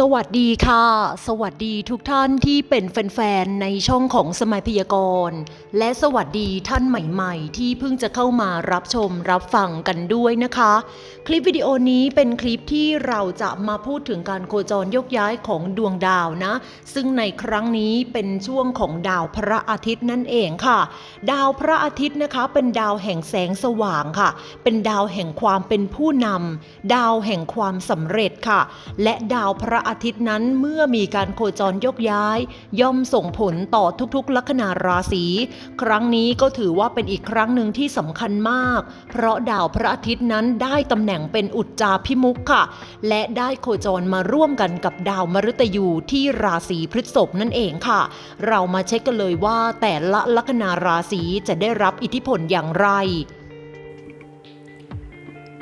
สวัสดีค่ะ สวัสดีทุกท่านที่เป็นแฟนๆในช่องของสมัยพยากรณ์และสวัสดีท่านใหม่ๆ ที่เพิ่งจะเข้ามารับชมรับฟังกันด้วยนะคะ คลิปวิดีโอนี้เป็นคลิปที่เราจะมาพูดถึงการโคจรยกย้ายของดวงดาวนะ ซึ่งในครั้งนี้เป็นช่วงของดาวพระอาทิตย์นั่นเองค่ะ ดาวพระอาทิตย์นะคะ เป็นดาวแห่งแสงสว่างค่ะ เป็นดาวแห่งความเป็นผู้นำดาวแห่งความสำเร็จค่ะ และดาวพระอาทิตย์นั้นเมื่อมีการโคจรยกย้าย ย่อมส่งผลต่อทุกๆ ลัคนาราศี ครั้งนี้ก็ถือว่าเป็นอีกครั้งหนึ่งที่สำคัญมาก เพราะดาวพระอาทิตย์นั้นได้ตำแหน่งเป็นอุจจาพิมุขค่ะ และได้โคจรมาร่วมกันกับดาวมฤตยูที่ราศีพฤษภนั่นเองค่ะ เรามาเช็คกันเลยว่าแต่ละลัคนาราศีจะได้รับอิทธิพลอย่างไร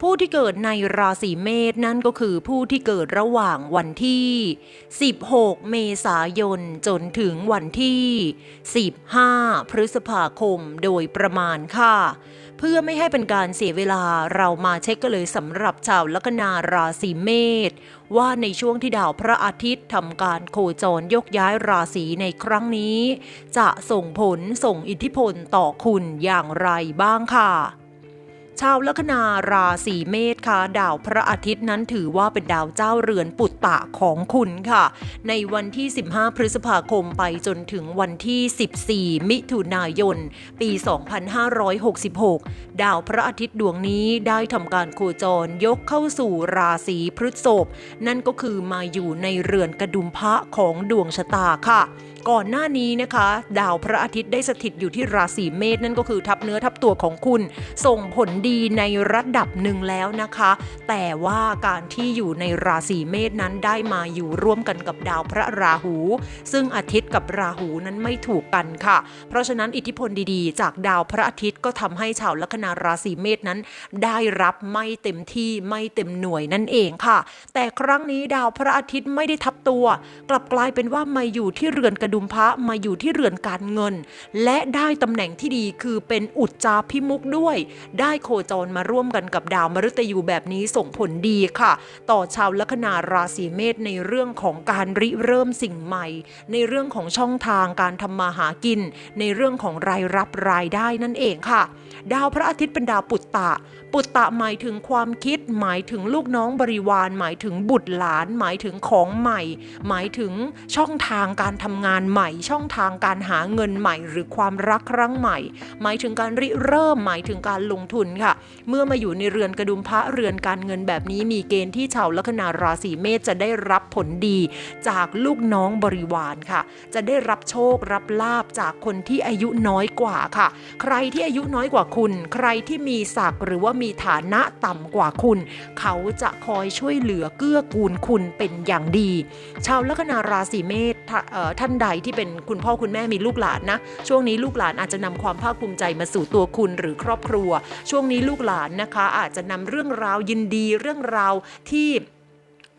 ผู้ที่เกิดในราศีเมษนั่นก็คือผู้ที่เกิดระหว่างวันที่ 16 เมษายนจนถึงวันที่ 15 พฤษภาคมโดยประมาณค่ะ เพื่อไม่ให้เป็นการเสียเวลาเรามาเช็คกันเลยสำหรับชาวลัคนาราศีเมษว่าในช่วงที่ดาวพระอาทิตย์ทำการโคจรยกย้ายราศีในครั้งนี้ จะส่งผลส่งอิทธิพลต่อคุณอย่างไรบ้างค่ะ ชาวลัคนาราศีเมษค่ะ ดาวพระอาทิตย์นั้นถือว่าเป็นดาวเจ้าเรือนปุตตะของคุณค่ะ ในวันที่ 15 พฤษภาคมไปจนถึงวันที่ 14 มิถุนายน ปี 2566 ดาวพระอาทิตย์ดวงนี้ได้ทำการโคจรยกเข้าสู่ราศีพฤษภนั่นก็คือมาอยู่ในเรือนกระดุมพระของดวงชะตาค่ะก่อนหน้านี้นะคะ ดาวพระอาทิตย์ได้สถิตอยู่ที่ราศีเมษนั่นก็คือทับเนื้อทับตัวของคุณ ส่งผลดีีในระดับหนึ่งแล้วนะคะ แต่ว่าการที่อยู่ในราศีเมษนั้นได้มาอยู่ร่วมกันกับดาวพระราหู ซึ่งอาทิตย์กับราหูนั้นไม่ถูกกันค่ะ เพราะฉะนั้นอิทธิพลดีๆ จากดาวพระอาทิตย์ก็ทำให้ชาวลัคนาราศีเมษนั้น ได้รับไม่เต็มที่ไม่เต็มหน่วยนั่นเองค่ะ แต่ครั้งนี้ดาวพระอาทิตย์ไม่ได้ทับตัว กลับกลายเป็นว่ามาอยู่ที่เรือนกระดุมพระมาอยู่ที่เรือนการเงิน และได้ตำแหน่งที่ดีคือเป็นอุจจาพิมุกด้วย ได้โคจรมาร่วมกันกับดาวมฤตยูแบบนี้ส่งผลดีค่ะ ต่อชาวลัคนาราศีเมษในเรื่องของการริเริ่มสิ่งใหม่ ในเรื่องของช่องทางการทำมาหากิน ในเรื่องของรายรับรายได้นั่นเองค่ะ ดาวพระอาทิตย์เป็นดาวปุตตะ ปุตตะหมายถึงความคิด หมายถึงลูกน้องบริวาร หมายถึงบุตรหลาน หมายถึงของใหม่ หมายถึงช่องทางการทำงานใหม่ ช่องทางการหาเงินใหม่ หรือความรักครั้งใหม่ หมายถึงการริเริ่ม หมายถึงการลงทุนค่ะเมื่อมาอยู่ในเรือนกระดุมพระเรือนการเงินแบบนี้มีเกณฑ์ที่ชาวลัคนาราศีเมษจะได้รับผลดี จากลูกน้องบริวารค่ะ จะได้รับโชครับลาบจากคนที่อายุน้อยกว่าค่ะ ใครที่อายุน้อยกว่าคุณ ใครที่มีศักดิ์หรือว่ามีฐานะต่ำกว่าคุณ เขาจะคอยช่วยเหลือเกื้อกูลคุณเป็นอย่างดี ชาวลัคนาราศีเมษท่าเอ่อท่านใดที่เป็นคุณพ่อคุณแม่มีลูกหลานนะ ช่วงนี้ลูกหลานอาจจะนำความภาคภูมิใจมาสู่ตัวคุณหรือครอบครัว ช่วงนี้ลูกหลานนะคะ อาจจะนำเรื่องราวยินดีเรื่องราวที่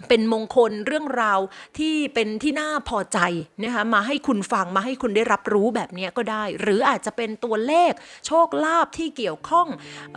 เป็นมงคลเรื่องราวที่เป็นที่น่าพอใจนะคะมาให้คุณฟังมาให้คุณได้รับรู้แบบนี้ก็ได้ หรืออาจจะเป็นตัวเลขโชคลาภที่เกี่ยวข้อง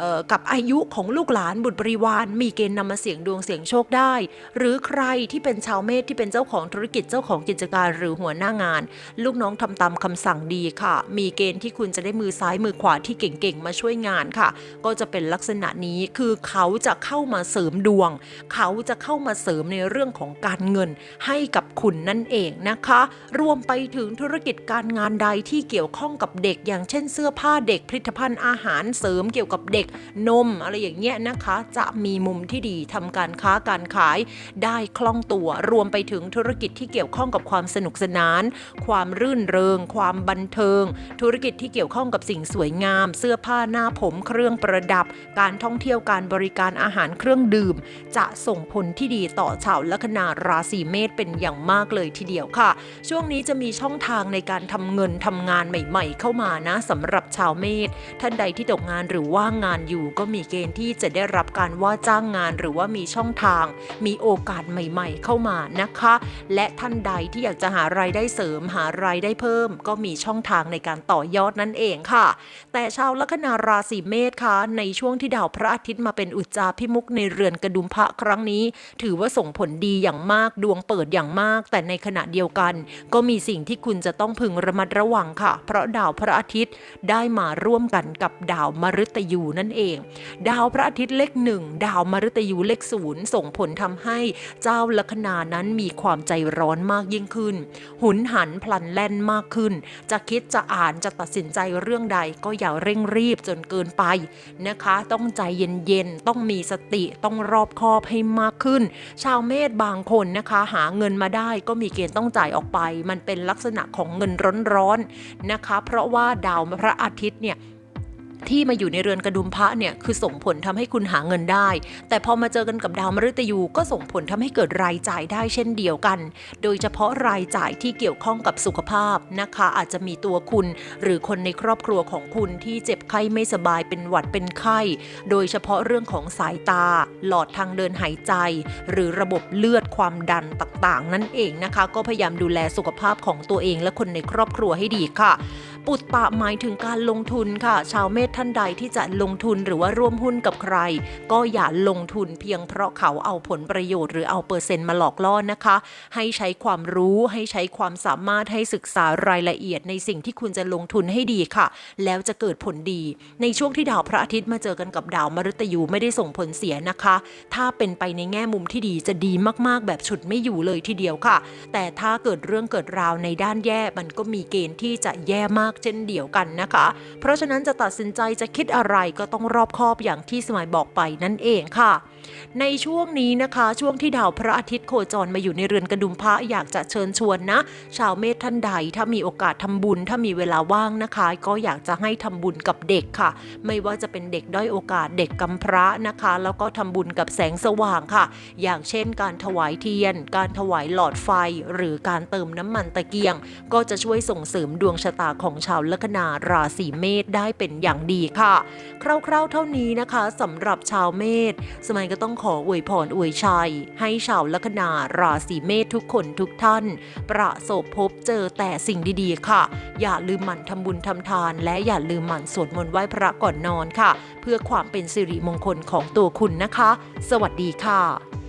ออกับอายุของลูกหลานบุตรบริวาร มีเกณฑ์นำมาเสี่ยงดวงเสี่ยงโชคได้ หรือใครที่เป็นชาวเมษที่เป็นเจ้าของธุรกิจเจ้าของกิจการหรือหัวหน้างาน ลูกน้องทำตามคำสั่งดีค่ะ มีเกณฑ์ที่คุณจะได้มือซ้ายมือขวาที่เก่งๆมาช่วยงานค่ะ ก็จะเป็นลักษณะนี้คือเขาจะเข้ามาเสริมดวง เขาจะเข้ามาเสริมในเรื่องของการเงินให้กับคุณนั่นเองนะคะ รวมไปถึงธุรกิจการงานใดที่เกี่ยวข้องกับเด็ก อย่างเช่นเสื้อผ้าเด็กผลิตภัณฑ์อาหารเสริมเกี่ยวกับเด็กนมอะไรอย่างเงี้ยนะคะ จะมีมุมที่ดีทำการค้าการขายได้คล่องตัว รวมไปถึงธุรกิจที่เกี่ยวข้องกับความสนุกสนาน ความรื่นเริง ความบันเทิง ธุรกิจที่เกี่ยวข้องกับสิ่งสวยงาม เสื้อผ้าหน้าผมเครื่องประดับ การท่องเที่ยวการบริการอาหารเครื่องดื่ม จะส่งผลที่ดีต่อชาวลัคนาราศีเมษเป็นอย่างมากเลยทีเดียวค่ะ ช่วงนี้จะมีช่องทางในการทำเงินทำงานใหม่ ๆ เข้ามานะสำหรับชาวเมษท่านใดที่ตกงานหรือว่างงานอยู่ก็มีเกณฑ์ที่จะได้รับการว่าจ้างงานหรือว่ามีช่องทาง มีโอกาสใหม่ ๆ เข้ามานะคะ และท่านใดที่อยากจะหารายได้เสริมหารายได้เพิ่ม ก็มีช่องทางในการต่อยอดนั่นเองค่ะ แต่ชาวลัคนาราศีเมษคะในช่วงที่ดาวพระอาทิตย์มาเป็นอุจจาพิมุกในเรือนกระดุมพระครั้งนี้ ถือว่าส่งผลดีอย่างมากดวงเปิดอย่างมาก แต่ในขณะเดียวกัน ก็มีสิ่งที่คุณจะต้องพึงระมัดระวังค่ะ เพราะดาวพระอาทิตย์ได้มาร่วมกันกับดาวมฤตยูนั่นเอง ดาวพระอาทิตย์เลขหนึ่งดาวมฤตยูเลขศูนย์ส่งผลทำให้เจ้าลัคนานั้นมีความใจร้อนมากยิ่งขึ้น หุนหันพลันแล่นมากขึ้น จะคิดจะอ่านจะตัดสินใจเรื่องใดก็อย่าเร่งรีบจนเกินไปนะคะ ต้องใจเย็นๆต้องมีสติต้องรอบคอบให้มากขึ้น ชาวเมษบางคนนะคะ หาเงินมาได้ก็มีเกณฑ์ต้องจ่ายออกไป มันเป็นลักษณะของเงินร้อนๆนะคะ เพราะว่าดาวพระอาทิตย์เนี่ย ที่มาอยู่ในเรือนกระดุมพระเนี่ยคือส่งผลทำให้คุณหาเงินได้ แต่พอมาเจอกันกับดาวมฤตยูก็ส่งผลทำให้เกิดรายจ่ายได้เช่นเดียวกัน โดยเฉพาะรายจ่ายที่เกี่ยวข้องกับสุขภาพนะคะ อาจจะมีตัวคุณ หรือคนในครอบครัวของคุณที่เจ็บไข้ไม่สบายเป็นหวัดเป็นไข้ โดยเฉพาะเรื่องของสายตา หลอดทางเดินหายใจ หรือระบบเลือดความดันต่างๆ นั่นเองนะคะ ก็พยายามดูแลสุขภาพของตัวเองและคนในครอบครัวให้ดีค่ะ ปุตตะหมายถึงการลงทุนค่ะ ชาวเมษท่านใดที่จะลงทุนหรือว่าร่วมหุ้นกับใคร ก็อย่าลงทุนเพียงเพราะเขาเอาผลประโยชน์หรือเอาเปอร์เซ็นต์มาหลอกล่อนะคะ ให้ใช้ความรู้ให้ใช้ความสามารถให้ศึกษารายละเอียดในสิ่งที่คุณจะลงทุนให้ดีค่ะ แล้วจะเกิดผลดี ในช่วงที่ดาวพระอาทิตย์มาเจอกันกับดาวมฤตยูไม่ได้ส่งผลเสียนะคะ ถ้าเป็นไปในแง่มุมที่ดีจะดีมากๆ แบบฉุดไม่อยู่เลยทีเดียวค่ะ แต่ถ้าเกิดเรื่องเกิดราวในด้านแย่มันก็มีเกณฑ์ที่จะแย่มากเช่นเดียวกันนะคะ เพราะฉะนั้นจะตัดสินใจจะคิดอะไรก็ต้องรอบคอบอย่างที่สมัยบอกไปนั่นเองค่ะ ในช่วงนี้นะคะช่วงที่ดาวพระอาทิตย์โคจรมาอยู่ในเรือนกระดุมพระอยากจะเชิญชวนนะ ชาวเมษท่านใดถ้ามีโอกาสทำบุญ ถ้ามีเวลาว่างนะคะ ก็อยากจะให้ทำบุญกับเด็กค่ะ ไม่ว่าจะเป็นเด็กด้อยโอกาสเด็กกำพร้านะคะ แล้วก็ทำบุญกับแสงสว่างค่ะ อย่างเช่น การถวายเทียน การถวายหลอดไฟ หรือการเติมน้ำมันตะเกียง ก็จะช่วยส่งเสริมดวงชะตาของชาวลัคนาราศีเมษได้เป็นอย่างดีค่ะ คร่าวๆเท่านี้นะคะสำหรับชาวเมษสมัยก็ต้องขออวยพรอวยชัย ให้ชาวลัคนาราศีเมษทุกคนทุกท่าน ประสบพบเจอแต่สิ่งดีๆค่ะ อย่าลืมหมั่นทำบุญทำทาน และอย่าลืมหมั่นสวดมนต์ไหว้พระก่อนนอนค่ะ เพื่อความเป็นสิริมงคลของตัวคุณนะคะ สวัสดีค่ะ